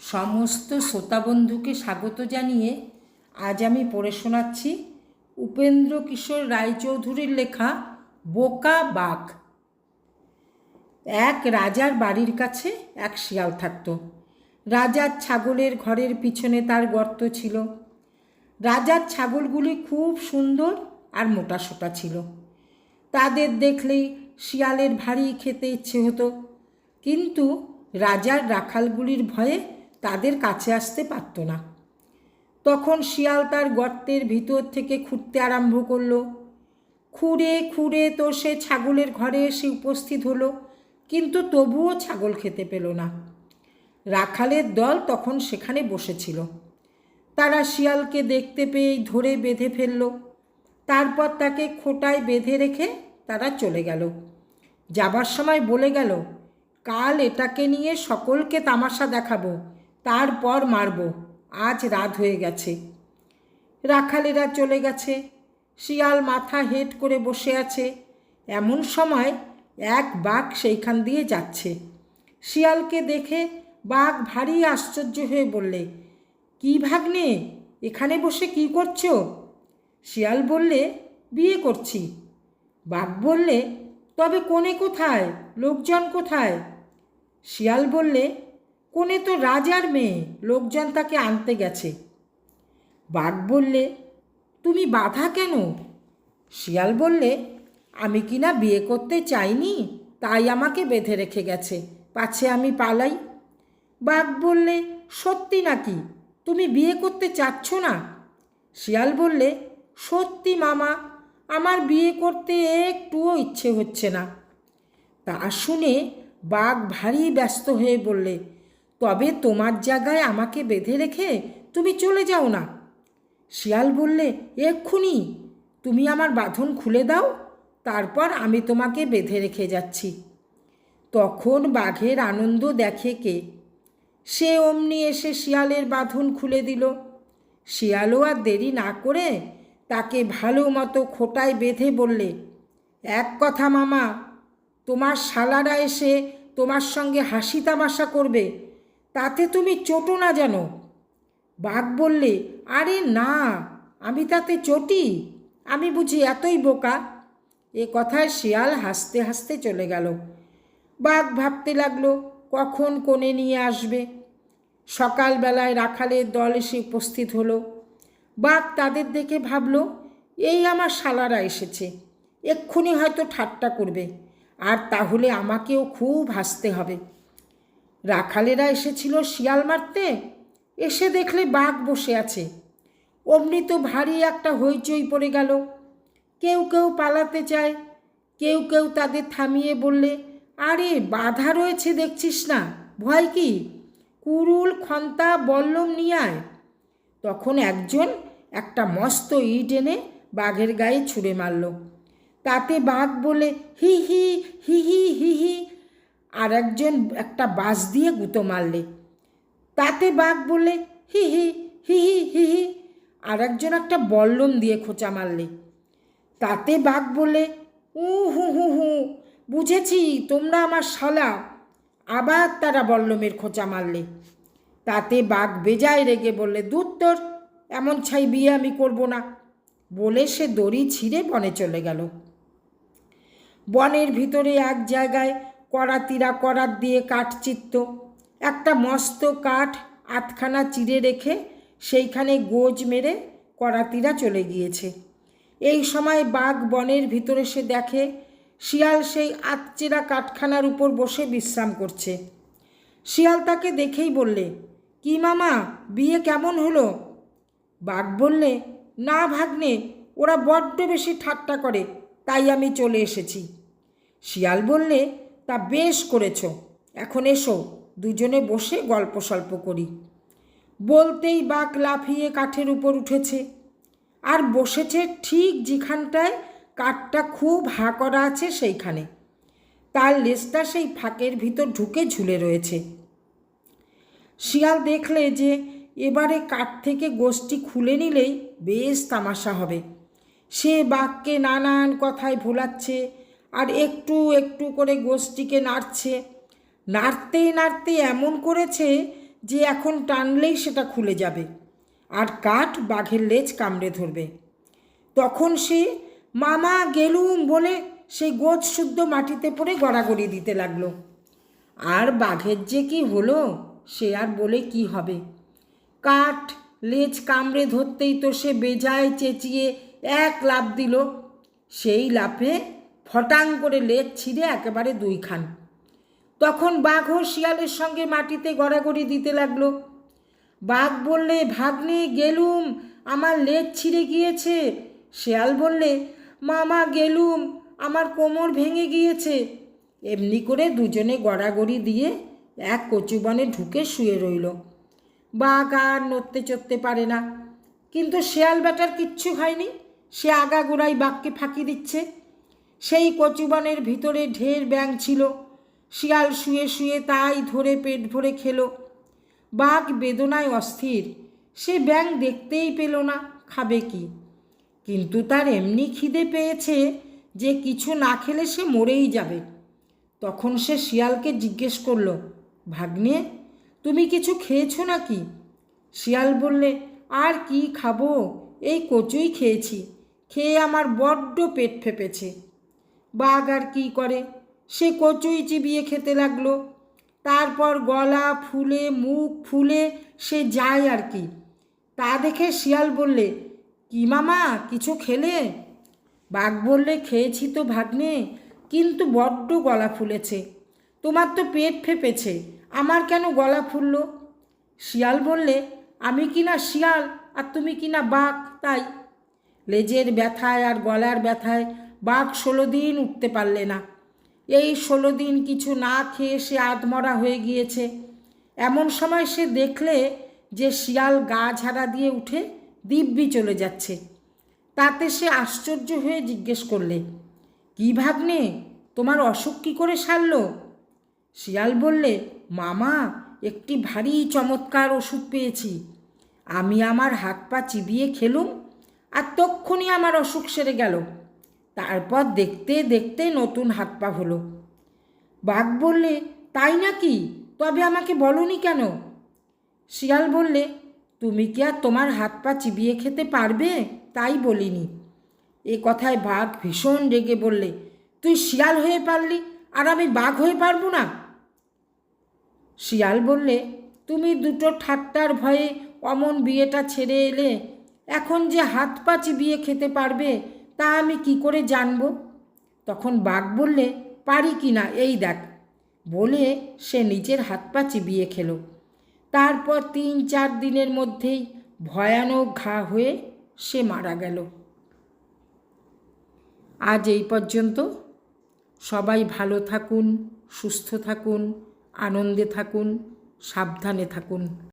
সমস্ত শ্রোতা বন্ধুকে স্বাগত জানিয়ে আজ আমি পড়ে শোনাচ্ছি উপেন্দ্র কিশোর রায়চৌধুরীর লেখা বোকা বাঘ। এক রাজার বাড়ির কাছে এক শিয়াল থাকত। রাজার ছাগলের ঘরের পিছনে তার গর্ত ছিল। রাজার ছাগলগুলি খুব সুন্দর আর মোটাসোটা ছিল। তাদের দেখলেই শিয়ালের ভারী খেতে ইচ্ছে হতো। কিন্তু রাজার রাখালগুলির ভয়ে তাদের কাছে আসতে পারত না। তখন শিয়াল তার গর্তের ভিতর থেকে খুঁড়তে আরম্ভ করল। খুঁড়ে খুঁড়ে তো সে ছাগলের ঘরে এসে উপস্থিত হলো, কিন্তু তবুও ছাগল খেতে পেল না। রাখালের দল তখন সেখানে বসেছিল। তারা শিয়ালকে দেখতে পেয়েই ধরে বেঁধে ফেলল। তারপর তাকে খোটায় বেঁধে রেখে তারা চলে গেল। যাবার সময় বলে গেল, কাল এটাকে নিয়ে সকলকে তামাশা দেখাবো। তারপর মারব। আজ রাত হয়ে গেছে। রাখালেরা চলে গেছে। শিয়াল মাথা হেট করে বসে আছে। এমন সময় এক বাঘ সেইখান দিয়ে যাচ্ছে। শিয়ালকে দেখে বাঘ ভারী আশ্চর্য হয়ে বললে, কি ভাগ্নে, এখানে বসে কি করছ? শিয়াল বললে, বিয়ে করছি। বাঘ বললে, তবে কোণে কোথায়? লোকজন কোথায়? শিয়াল বললে কোণে তো রাজার মেয়ে, লোকজন তাকে আনতে গেছে। বাঘ বললে, তুমি বাধা কেন? শিয়াল বললে, আমি কি না বিয়ে করতে চাইনি? তাই আমাকে বেঁধে রেখে গেছে। পাছে আমি পালাই। বাঘ বললে, সত্যি নাকি? তুমি বিয়ে করতে চাচ্ছ না? শিয়াল বললে, সত্যি মামা, আমার বিয়ে করতে একটুও ইচ্ছে হচ্ছে না। তা শুনে বাঘ ভারী ব্যস্ত হয়ে বললে তবে তোমার জায়গায় আমাকে বেঁধে রেখে তুমি চলে যাও না। শিয়াল বললে, এক্ষুনি। তুমি আমার বাঁধন খুলে দাও, তারপর আমি তোমাকে বেঁধে রেখে যাচ্ছি। তখন বাঘের আনন্দ দেখে কে? সে অমনি এসে শিয়ালের বাঁধন খুলে দিল। শিয়ালও আর দেরি না করে তাকে ভালো মতো খোটায় বেঁধে বললে, এক কথা মামা, তোমার শালারা এসে তোমার সঙ্গে হাসি তামাশা করবে। তাতে তুমি চটো না জানো। বাঘ বললে, আরে না, আমি তাতে চটি। আমি বুঝি এতই বোকা। এ কথায় শিয়াল হাসতে হাসতে চলে গেল। বাঘ ভাবতে লাগল, কখন কোণে নিয়ে আসবে? সকালবেলায় রাখালের দল এসে উপস্থিত হলো। বাঘ তাদের দেখে ভাবলো, এই আমার শালারা এসেছে। এক্ষুনি হয়তো ঠাট্টা করবে। আর তাহলে আমাকেও খুব হাসতে হবে। রাখালেরা এসেছিল শিয়াল মারতে। এসে দেখলে বাঘ বসে আছে। অমনি তো ভারী একটা হইচই পড়ে গেল। কেউ কেউ পালাতে চায়, কেউ কেউ তাদের থামিয়ে বললে, আরে, বাধা রয়েছে দেখছিস না, ভয় কি? কুরুল, খন্তা, বল্লম নিয়ে তখন একজন একটা মস্ত ইট এনে বাঘের গায়ে ছুঁড়ে মারল। তাতে বাঘ বলে, হি হি হি হি হি হি আর একজন একটা বাঁশ দিয়ে গুঁতো মারলে। তাতে বাঘ বললে, হি হি হি হি হি হি। আর একজন একটা বল্লম দিয়ে খোঁচা মারলে। তাতে বাঘ বলে উ, হু হু হু, বুঝেছি, তোমরা আমার শালা। আবার তারা বল্লমের খোঁচা মারলে। তাতে বাঘ বেজায় রেগে বললে, দূর তোর, এমন ছাই বিয়ে আমি করব না। বলে সে দড়ি ছিঁড়ে বনে চলে গেল। বনের ভিতরে এক জায়গায় করাতিরা করাত দিয়ে কাঠ চিত্ত। একটা মস্ত কাঠ আধখানা চিড়ে রেখে সেইখানে গোজ মেরে করাতিরা চলে গিয়েছে। এই সময় বাঘ বনের ভিতরে সে দেখে, শিয়াল সেই আতচেরা কাঠখানার উপর বসে বিশ্রাম করছে। শিয়াল তাকে দেখেই বললে, কি মামা, বিয়ে কেমন হলো? বাঘ বললে, না ভাগ্নে, ওরা বড্ড বেশি ঠাট্টা করে, তাই আমি চলে এসেছি। শিয়াল বললে তা বেশ করেছ। এখন এসো, দুজনে বসে গল্প সল্প করি। বলতেই বাঘ লাফিয়ে কাঠের উপর উঠেছে। আর বসেছে ঠিক যেখানটায় কাঠটা খুব হা করা আছে সেইখানে। তার লেজটা সেই ফাঁকের ভিতর ঢুকে ঝুলে রয়েছে। শিয়াল দেখলে যে এবারে কাঠ থেকে গোষ্ঠী খুলে নিলেই বেশ তামাশা হবে। সে বাঘকে নানান কথায় ভোলাচ্ছে। আর একটু একটু করে গোষ্ঠীকে নাড়ছে। নাড়তে নাড়তে এমন করেছে যে এখন টানলেই সেটা খুলে যাবে আর কাঠ বাঘের লেজ কামড়ে ধরবে। তখন সে, মামা, গেলুম বলে সেই গোছ শুদ্ধ মাটিতে পড়ে গড়াগড়ি দিতে লাগল। আর বাঘের যে কি হলো, সে আর বলে কি হবে? কাঠ, লেজ কামড়ে ধরতেই তো সে বেজায় চেঁচিয়ে এক লাফ দিল। সেই লাফে ফটাং করে লেজ ছিঁড়ে একেবারে দুই খান তখন বাঘও শিয়ালের সঙ্গে মাটিতে গড়াগড়ি দিতে লাগল। বাঘ বললে, ভাগ্নে, গেলুম, আমার লেজ ছিঁড়ে গিয়েছে। শিয়াল বললে, মামা, গেলুম, আমার কোমর ভেঙে গিয়েছে। এমনি করে দুজনে গড়াগড়ি দিয়ে এক কচুবনে ঢুকে শুয়ে রইল। বাঘ আর নড়তে চড়তে পারে না। কিন্তু শেয়াল বেটার কিচ্ছু হয়নি। সে আগাগোড়াই বাঘকে ফাঁকি দিচ্ছে। সেই কচুবনের ভিতরে ঢের ব্যাং ছিল। শিয়াল শুয়ে শুয়ে তাই ধরে পেট ভরে খেলো। বাঘ বেদনায় অস্থির। সে ব্যাং দেখতেই পেল না, খাবে কি? কিন্তু তার এমনি খিদে পেয়েছে যে কিছু না খেলে সে মরেই যাবে। তখন সে শিয়ালকে জিজ্ঞেস করল, ভাগ্নে, তুমি কিছু খেয়েছো নাকি? শিয়াল বললে, আর কি খাব? এই কচুই খেয়েছি। খেয়ে আমার বড্ড পেট ফেপেছে। বাঘ আর কী করে? সে কচুই চিবিয়ে খেতে লাগল। তারপর গলা ফুলে, মুখ ফুলে সে যায় আর কি। তা দেখে শিয়াল বললে, কি মামা, কিছু খেলে? বাঘ বললে, খেয়েছি তো ভাগ্নে, কিন্তু বড্ড গলা ফুলেছে। তোমার তো পেট ফেপেছে, আমার কেন গলা ফুললো? শিয়াল বললে, আমি কি না শিয়াল আর তুমি কি না বাঘ, তাই? লেজের ব্যথায় আর গলার ব্যথায় বাঘ ষোলো দিন উঠতে পারলে না। এই ষোলো দিন কিছু না খেয়ে সে আধমরা হয়ে গিয়েছে। এমন সময় সে দেখলে যে শিয়াল গা ঝাড়া দিয়ে উঠে দিব্যি চলে যাচ্ছে। তাতে সে আশ্চর্য হয়ে জিজ্ঞেস করলে, কী ভাগ্নে, তোমার অসুখ কী করে সারল? শিয়াল বললে, মামা, একটি ভারী চমৎকার ওষুধ পেয়েছি। আমি আমার হাত পা চিবিয়ে খেলুম আর তক্ষুনি আমার অসুখ সেরে গেল। তারপর দেখতে দেখতে নতুন হাত পা হলো। বাঘ বললে, তাই নাকি? তবে আমাকে বলনি কেন? শিয়াল বললে, তুমি কি আর তোমার হাত পা চিবিয়ে খেতে পারবে? তাই বলিনি। এ কথায় বাঘ ভীষণ রেগে বললে, তুই শিয়াল হয়ে পারলি, আর আমি বাঘ হয়ে পারব না? শিয়াল বললে, তুমি দুটো ঠাট্টার ভয়ে অমন বিয়েটা ছেড়ে এলে, এখন যে হাত পা চিবিয়ে খেতে পারবে তা আমি কি করে জানব? তখন বাঘ বললে, পারি কি না? এই দেখ। বলে সে নিজের হাত পা চিবিয়ে খেলো। তারপর তিন চার দিনের মধ্যেই ভয়ানক ঘা হয়ে সে মারা গেল। আজ এই পর্যন্ত। সবাই ভালো থাকুন, সুস্থ থাকুন, আনন্দে থাকুন, সাবধানে থাকুন।